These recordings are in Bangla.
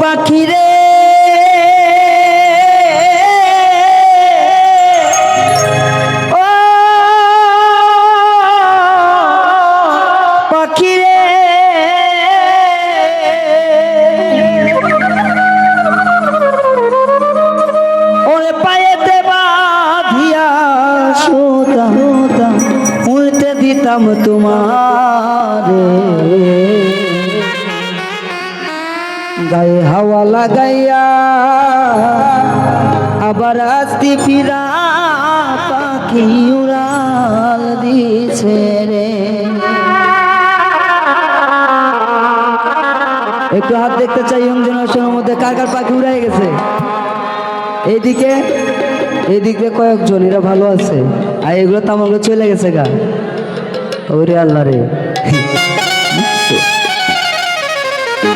পাখি রে। ও পাখি রে। ওরে পায়েতে বাঁধিয়া সুতাম উল্টে দিতাম তোমারে গায়ে হাওয়া লাগাইয়া আবার আসতি ফিরা পাখি উড়াল দিছে রে। একটু হাত দেখতে চাই, ইয়ং জেনারেশনের মধ্যে কার কার পাখি উড়াই গেছে? এইদিকে এইদিকে কয়েকজন, এরা ভালো আছে। আর এগুলো তো আমার চলে গেছে গা। ওরে আল্লাহ রে।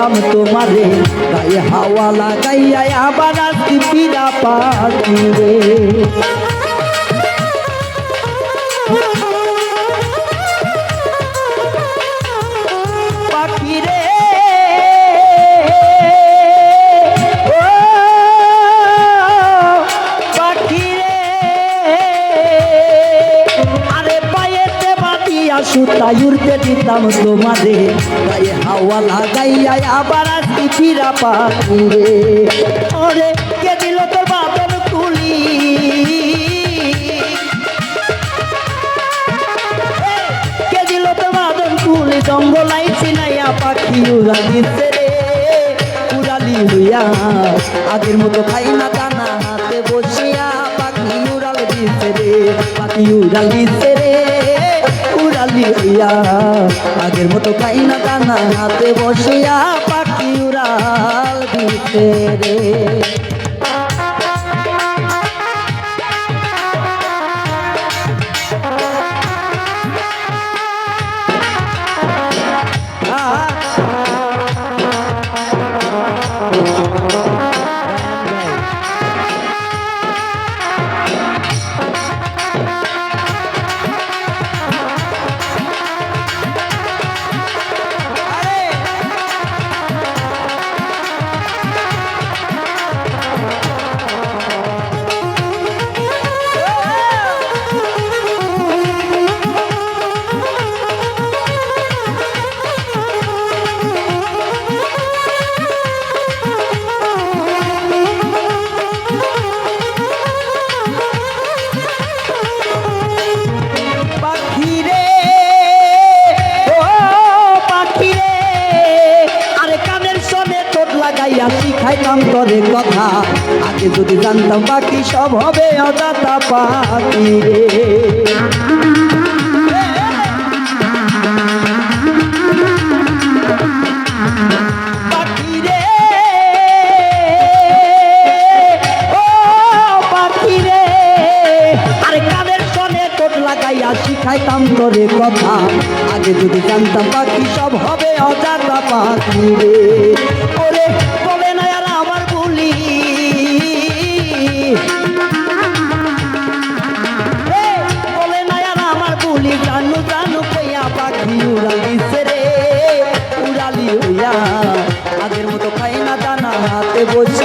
দিতাম তোমারে, গায়ে হাওয়া লাগাইয়া আবার আসি পিরা পাখি রে। পাখি রে। ও পাখি রে। আরে পায়েতে বাঁধিয়া সুতাই উড়তে দিতাম তোমারে, গায়ে হাওয়া লাগাইয়া আবার আসি ফিরা পাখি রে ওরে, কে দিল তোর বাদর তুলি কে দিল তো বাদন ফুল জঙ্গলাই চিনাইয়া পাখি উড়ালিছে রে। উড়ালি হইয়া আগের মতো খাই না দানা হাতে বসিয়া পাখি উড়াল দিছে রে। পাখি উড়াল দিছে রে। উড়ালি হইয়া আগের মতো খাই না কানা হাতে বসিয়া পাখি উড়াল দিতে রে। কথা। আগে যদি জানতাম বাকি সব হবে অজাতা পাখি শিখাইতাম তোরে কথা। আগে যদি জানতাম বাকি সব হবে অজাতা পাখি রে। ওরে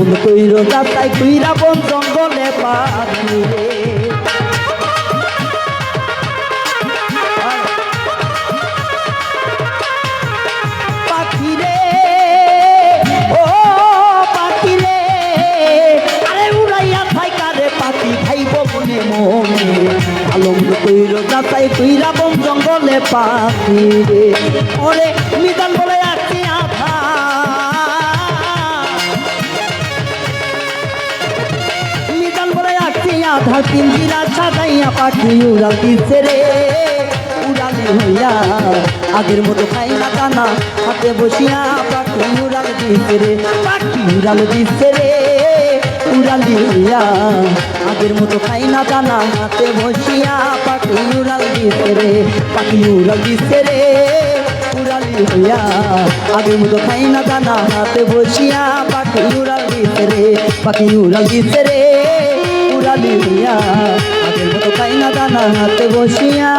মনে কইর যাতাই কইরা বন জঙ্গলে পাখি রে পাখি রে ও পাখি রে আরে উড়াইয়া থাইকা রে পাখি খাইব ভালো কইর যাতাই কইরা বন জঙ্গলে পাখি রে ওরে মিদান বলে আসছি আধা তিন দিরা সাজাইয়া পাখি উড়াল দিছে রে। উড়ালি হইয়া আগের মতো খাই না কানা, হাতে বসিয়া পাখি উড়াল দিছে রে, পাখি উড়াল দিছে রে। উড়ালি হইয়া আগের মতো খাই না দানা হাতে বসিয়া পাখি উড়াল দিছে রে, পাখি উড়াল দিছে রে। উড়ালি হইয়া আগের মতো খাই না দানা হাতে বসিয়া পাখি উড়াল দিছে রে, পাখি উড়াল দিছে রে। উড়ালি হইয়া মতো পাই না দানা হাতে বসিয়া